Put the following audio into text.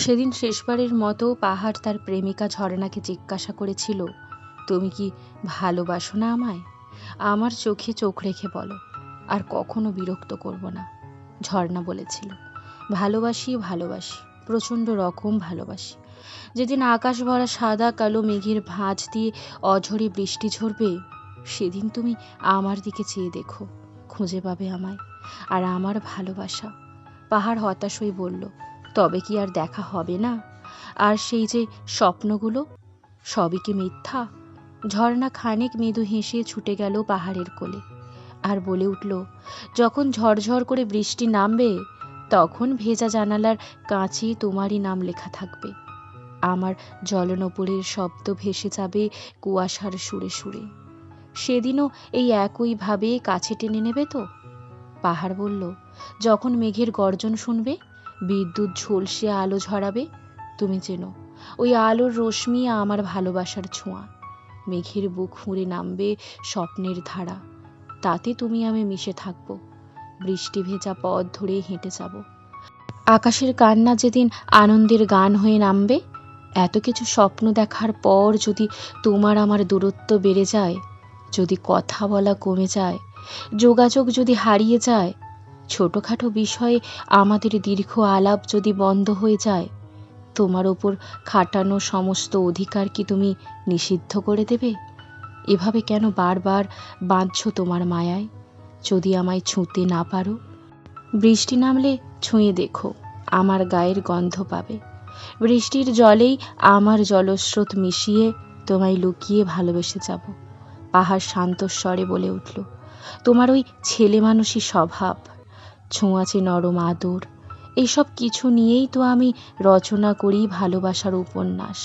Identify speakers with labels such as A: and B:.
A: সেদিন শেষবারের মতো পাহাড় তার প্রেমিকা ঝর্ণাকে জিজ্ঞাসা করেছিল, তুমি কি ভালোবাসো না আমায়? আমার চোখে চোখ রেখে বলো, আর কখনো বিরক্ত করব না। ঝর্ণা বলেছিল, ভালোবাসি ভালোবাসি, প্রচণ্ড রকম ভালোবাসি। যেদিন আকাশ ভরা সাদা কালো মেঘের ভাঁজ দিয়ে অঝরে বৃষ্টি ঝরবে, সেদিন তুমি আমার দিকে চেয়ে দেখো, খুঁজে পাবে আমায়, আর আমার ভালোবাসা। পাহাড় হতাশ হয়ে বলল তবে কি আর দেখা হবে না? আর সেই যে স্বপ্নগুলো, সবই কি মিথ্যা? ঝর্ণা খানিক মৃদু হেসে ছুটে গেল পাহাড়ের কোলে। আর বলে উঠল, যখন ঝরঝর করে বৃষ্টি নামবে, তখন ভেজা জানালার কাঁচে তোমারই নাম লেখা থাকবে। আমার জলনপুরের শব্দ ভেসে যাবে কুয়াশার সুরে সুরে। সেদিনও এই একইভাবে কাছে টেনে নেবে তো? পাহাড় বলল, যখন মেঘের গর্জন শুনবে বিদ্যুৎ ঝলসে আলো ঝরাবে, তুমি চেনো। ওই আলোর রশ্মি আমার ভালোবাসার ছোঁয়া। মেঘের বুক ফুঁড়ে নামবে স্বপ্নের ধারা। তাতে তুমি আমি মিশে থাকব। বৃষ্টি ভেজা পথ ধরে হেঁটে যাব। আকাশের কান্না যেদিন আনন্দের গান হয়ে নামবে, এত কিছু স্বপ্ন দেখার পর যদি তোমার আমার দূরত্ব বেড়ে যায়, যদি কথা বলা কমে যায়, যোগাযোগ যদি হারিয়ে যায় ছোটোখাটো বিষয়ে আমাদের দীর্ঘ আলাপ যদি বন্ধ হয়ে যায়, তোমার ওপর খাটানো সমস্ত অধিকার কি তুমি নিষিদ্ধ করে দেবে? এভাবে কেন বারবার বাঁধছ তোমার মায়ায়? যদি আমায় ছুঁতে না পারো? বৃষ্টি নামলে ছুঁয়ে দেখো, আমার গায়ের গন্ধ পাবে। বৃষ্টির জলেই আমার জলস্রোত মিশিয়ে তোমায় লুকিয়ে ভালোবেসে যাব। পাহাড় শান্ত স্বরে বলে উঠল, তোমার ওই ছেলে মানুষই স্বভাব। ছোঁয়াচে নরম আদর। এসব কিছু নিয়েই তো আমি রচনা করি ভালোবাসার উপন্যাস।